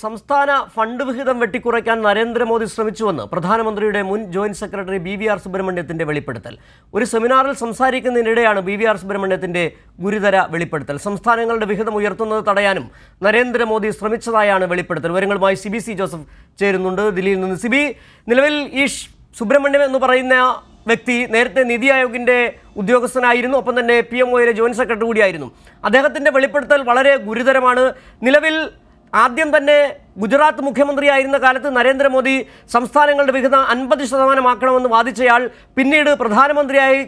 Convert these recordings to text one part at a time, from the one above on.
സംസ്ഥാന ഫണ്ട് വിഹിതം വെട്ടിക്കുറയ്ക്കാൻ നരേന്ദ്രമോദി ശ്രമിച്ചുവെന്ന് പ്രധാനമന്ത്രിയുടെ മുൻ joint secretary B V R സുബ്രഹ്മണ്യത്തിന്റെ വെളിപ്പെടുത്തൽ. ഒരു സെമിനാറിൽ സംസാരിക്കുന്നതിനിടെയാണ് ബി വി ആർ സുബ്രഹ്മണ്യത്തിന്റെ ഗുരുതര വെളിപ്പെടുത്തൽ. സംസ്ഥാനങ്ങളുടെ വിഹിതം ഉയർത്തുന്നത് തടയാനും നരേന്ദ്രമോദി ശ്രമിച്ചതായാണ് വെളിപ്പെടുത്തൽ. വിവരങ്ങളുമായി സിബി സി ജോസഫ് ചേരുന്നുണ്ട്. ദില്ലിയിൽ നിന്ന് സിബി നിലവിൽ ഈ സുബ്രഹ്മണ്യം എന്ന് പറയുന്ന വ്യക്തി നേരത്തെ നിതി ആയോഗിന്റെ ഉദ്യോഗസ്ഥനായിരുന്നു. ഒപ്പം തന്നെ പി എം ഒയിലെ ജോയിന്റ് സെക്രട്ടറി കൂടിയായിരുന്നു. അദ്ദേഹത്തിന്റെ വെളിപ്പെടുത്തൽ വളരെ ഗുരുതരമാണ്. നിലവിൽ ആദ്യം തന്നെ ഗുജറാത്ത് മുഖ്യമന്ത്രിയായിരുന്ന കാലത്ത് നരേന്ദ്രമോദി സംസ്ഥാനങ്ങളുടെ വിഹിതം അൻപത് ശതമാനമാക്കണമെന്ന് വാദിച്ചയാൾ പിന്നീട് പ്രധാനമന്ത്രിയായി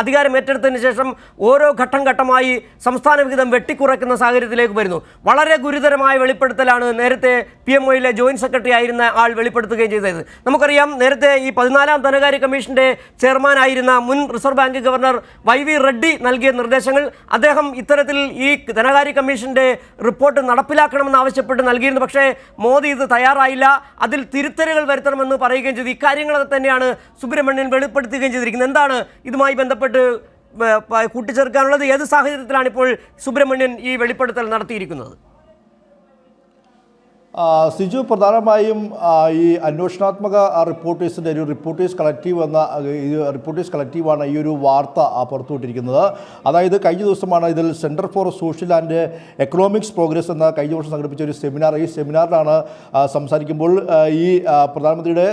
അധികാരം ഏറ്റെടുത്തതിന് ശേഷം ഓരോ ഘട്ടം ഘട്ടമായി സംസ്ഥാന വിഹിതം വെട്ടിക്കുറയ്ക്കുന്ന സാഹചര്യത്തിലേക്ക് വരുന്നു. വളരെ ഗുരുതരമായ വെളിപ്പെടുത്തലാണ് നേരത്തെ പി എം ഒയിലെ ജോയിന്റ് സെക്രട്ടറി ആയിരുന്ന ആൾ വെളിപ്പെടുത്തുകയും ചെയ്തത്. നമുക്കറിയാം നേരത്തെ ഈ പതിനാലാം ധനകാര്യ കമ്മീഷന്റെ ചെയർമാനായിരുന്ന മുൻ reserve bank governor Y V Reddy നൽകിയ നിർദ്ദേശങ്ങൾ അദ്ദേഹം ഇത്തരത്തിൽ ഈ ധനകാര്യ കമ്മീഷന്റെ റിപ്പോർട്ട് നടപ്പിലാക്കണമെന്ന് ആവശ്യപ്പെട്ട് നൽകിയിരുന്നു. പക്ഷേ മോദി ഇത് തയ്യാറായില്ല. അതിൽ തിരുത്തലുകൾ വരുത്തണമെന്ന് പറയുകയും ചെയ്തു. ഇക്കാര്യങ്ങളൊക്കെ തന്നെയാണ് സുബ്രഹ്മണ്യൻ വെളിപ്പെടുത്തുകയും ചെയ്തിരിക്കുന്നത്. എന്താണ് ഇതുമായി ബന്ധപ്പെട്ട് ഏർ, പ- കൂട്ടിച്ചേർക്കാനുള്ളത് ഏത് സാഹചര്യത്തിലാണ് ഇപ്പോൾ സുബ്രഹ്മണ്യൻ ഈ വെളിപ്പെടുത്തൽ നടത്തിയിരിക്കുന്നത്? സിജു പ്രധാനമായും ഈ അന്വേഷണാത്മക റിപ്പോർട്ടേഴ്സിന്റെ ഒരു റിപ്പോർട്ടേഴ്സ് കളക്റ്റീവ് എന്ന റിപ്പോർട്ടേഴ്സ് കളക്റ്റീവാണ് ഈ ഒരു വാർത്ത പുറത്തുവിട്ടിരിക്കുന്നത്. അതായത് കഴിഞ്ഞ ദിവസമാണ് ഇതിൽ centre for social and economics progress എന്ന കഴിഞ്ഞ വർഷം സംഘടിപ്പിച്ച ഒരു സെമിനാർ. ഈ സെമിനാറിലാണ് സംസാരിക്കുമ്പോൾ ഈ പ്രധാനമന്ത്രിയുടെ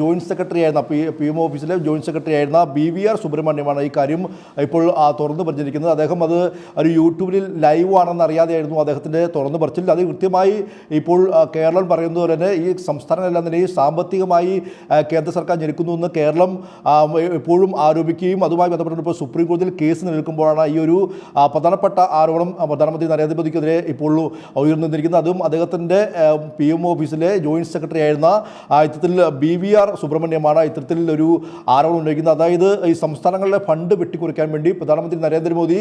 ജോയിന്റ് സെക്രട്ടറി ആയിരുന്ന പി പി എം ഓഫീസിലെ ജോയിന്റ് സെക്രട്ടറി ആയിരുന്ന ബി വി ആർ സുബ്രഹ്മണ്യമാണ് ഈ കാര്യം ഇപ്പോൾ തുറന്ന് പറഞ്ഞിരിക്കുന്നത്. അദ്ദേഹം അത് ഒരു യൂട്യൂബിൽ ലൈവ് ആണെന്ന് അറിയാതെയായിരുന്നു അദ്ദേഹത്തിന്റെ തുറന്നു പറച്ചിൽ. അത് കൃത്യമായി ഇപ്പോൾ കേരളം പറയുന്നത് പോലെ തന്നെ ഈ സംസ്ഥാനങ്ങളെല്ലാം തന്നെ ഈ സാമ്പത്തികമായി കേന്ദ്ര സർക്കാർ ഞെരുക്കുന്നു എന്ന് കേരളം എപ്പോഴും ആരോപിക്കുകയും അതുമായി ബന്ധപ്പെട്ട് ഇപ്പോൾ സുപ്രീം കോടതിയിൽ കേസ് നിൽക്കുമ്പോഴാണ് ഈ ഒരു പ്രധാനപ്പെട്ട ആരോപണം പ്രധാനമന്ത്രി നരേന്ദ്രമോദിക്കെതിരെ ഇപ്പോൾ ഉയർന്നിരിക്കുന്നത് അതും അദ്ദേഹത്തിന്റെ പി എം ഓഫീസിലെ ജോയിന്റ് സെക്രട്ടറി ആയിരുന്ന ഇത്തരത്തിൽ ബി വി ആർ സുബ്രഹ്മണ്യമാണ് ഇത്തരത്തിൽ ഒരു ആരോപണം ഉന്നയിക്കുന്നത്. അതായത് ഈ സംസ്ഥാനങ്ങളിലെ ഫണ്ട് വെട്ടിക്കുറയ്ക്കാൻ വേണ്ടി പ്രധാനമന്ത്രി നരേന്ദ്രമോദി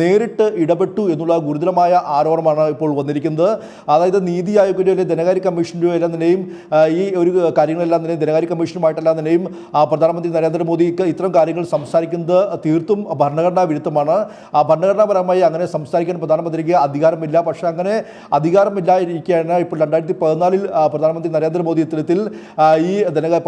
നേരിട്ട് ഇടപെട്ടു എന്നുള്ള ഗുരുതരമായ ആരോപണമാണ് ഇപ്പോൾ വന്നിരിക്കുന്നത്. അതായത് നീതി ആയോഗിന്റെ അല്ലെങ്കിൽ ധനകാര്യ കമ്മീഷന്റെയോ എല്ലാം തന്നെയും ഈ ഒരു കാര്യങ്ങളെല്ലാം നിലയും ധനകാര്യ കമ്മീഷനുമായിട്ടെല്ലാം തന്നെയും ആ, പ്രധാനമന്ത്രി നരേന്ദ്രമോദിക്ക് ഇത്തരം കാര്യങ്ങൾ സംസാരിക്കുന്നത് തീർത്തും ഭരണഘടനാ വിരുദ്ധമാണ്. ആ ഭരണഘടനാപരമായി അങ്ങനെ സംസാരിക്കാൻ പ്രധാനമന്ത്രിക്ക് അധികാരമില്ല. പക്ഷേ അങ്ങനെ അധികാരമില്ലാതിരിക്കുകയാണ് ഇപ്പോൾ രണ്ടായിരത്തി പതിനാലിൽ പ്രധാനമന്ത്രി നരേന്ദ്രമോദി ഇത്തരത്തിൽ ഈ ധനകാര്യ